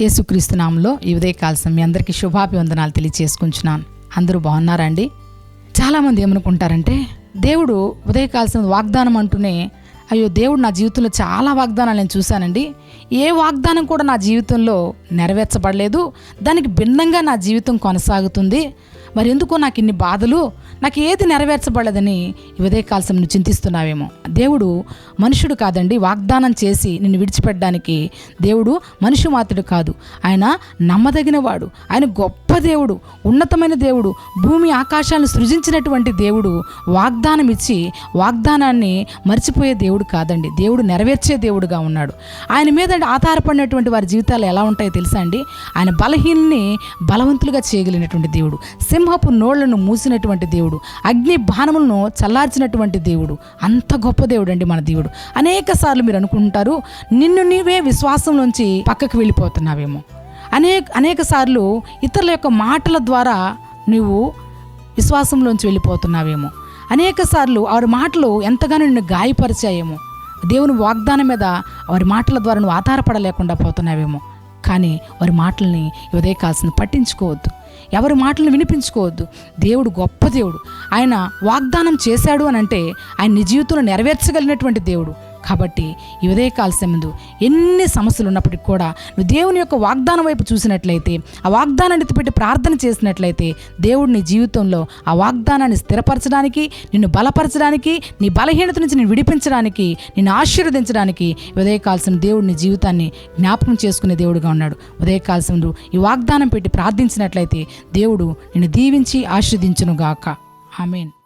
యేసుక్రీస్తు నామంలో ఈ ఉదయకాల్సం మీ అందరికీ శుభాభివందనాలు తెలియచేసుకుంటున్నాను. అందరూ బాగున్నారండి? చాలామంది ఏమనుకుంటారంటే దేవుడు ఉదయకాల్సిన వాగ్దానం అంటూనే అయ్యో దేవుడు నా జీవితంలో చాలా వాగ్దానాలు నేను చూశానండి. ఏ వాగ్దానం కూడా నా జీవితంలో నెరవేర్చబడలేదు. దానికి భిన్నంగా నా జీవితం కొనసాగుతుంది. మరి ఎందుకో నాకు ఇన్ని బాధలు? నాకు ఏది నెరవేర్చబడదని ఈ ఉదయకాల్సం నువ్వు చింతిస్తున్నావేమో. దేవుడు మనుషుడు కాదండి వాగ్దానం చేసి నిన్ను విడిచిపెట్టడానికి దేవుడు మనిషి మాత్రుడు కాదు. ఆయన నమ్మదగిన వాడు ఆయన గొప్ప దేవుడు ఉన్నతమైన దేవుడు భూమి ఆకాశాలను సృజించినటువంటి దేవుడు వాగ్దానం ఇచ్చి వాగ్దానాన్ని మర్చిపోయే దేవుడు కాదండి. దేవుడు నెరవేర్చే దేవుడుగా ఉన్నాడు. ఆయన మీద ఆధారపడినటువంటి వారి జీవితాలు ఎలా ఉంటాయో తెలుసా అండి? ఆయన బలహీనని బలవంతులుగా చేయగలిగినటువంటి దేవుడు. సింహపు నోళ్ళను మూసినటువంటి దేవుడు అగ్ని బాణములను చల్లార్చినటువంటి దేవుడు అంత గొప్ప దేవుడు అండి మన దేవుడు. అనేక సార్లు మీరు అనుకుంటారు నిన్ను నీవే విశ్వాసంలోంచి పక్కకు వెళ్ళిపోతున్నావేమో. అనేక అనేక సార్లు ఇతరుల యొక్క మాటల ద్వారా నువ్వు విశ్వాసంలోంచి వెళ్ళిపోతున్నావేమో. అనేక సార్లు వారి మాటలు ఎంతగానో నిన్ను గాయపరిచాయేమో. దేవుని వాగ్దానం మీద వారి మాటల ద్వారా నువ్వు ఆధారపడలేకుండా పోతున్నావేమో. కానీ వారి మాటల్ని ఇవదే కాల్సిన పట్టించుకోవద్దు. ఎవరి మాటలను వినిపించుకోవద్దు. దేవుడు గొప్ప దేవుడు. ఆయన వాగ్దానం చేశాడు అని అంటే ఆయన నీ జీవితంలో నెరవేర్చగలిగినటువంటి దేవుడు. కాబట్టి ఈ ఉదయకాల ముందు ఎన్ని సమస్యలు ఉన్నప్పటికీ కూడా నువ్వు దేవుని యొక్క వాగ్దానం వైపు చూసినట్లయితే ఆ వాగ్దానాన్ని ఎత్తిపెట్టి ప్రార్థన చేసినట్లయితే దేవుడు నీ జీవితంలో ఆ వాగ్దానాన్ని స్థిరపరచడానికి నిన్ను బలపరచడానికి నీ బలహీనత నుంచి నేను విడిపించడానికి నిన్ను ఆశీర్వదించడానికి ఉదయకాల్సిన దేవుడు నీ జీవితాన్ని జ్ఞాపకం చేసుకునే దేవుడుగా ఉన్నాడు. ఉదయకాల్సిన ఈ వాగ్దానం పెట్టి ప్రార్థించినట్లయితే దేవుడు నిన్ను దీవించి ఆశీర్వదించునుగాక. ఆమెన్.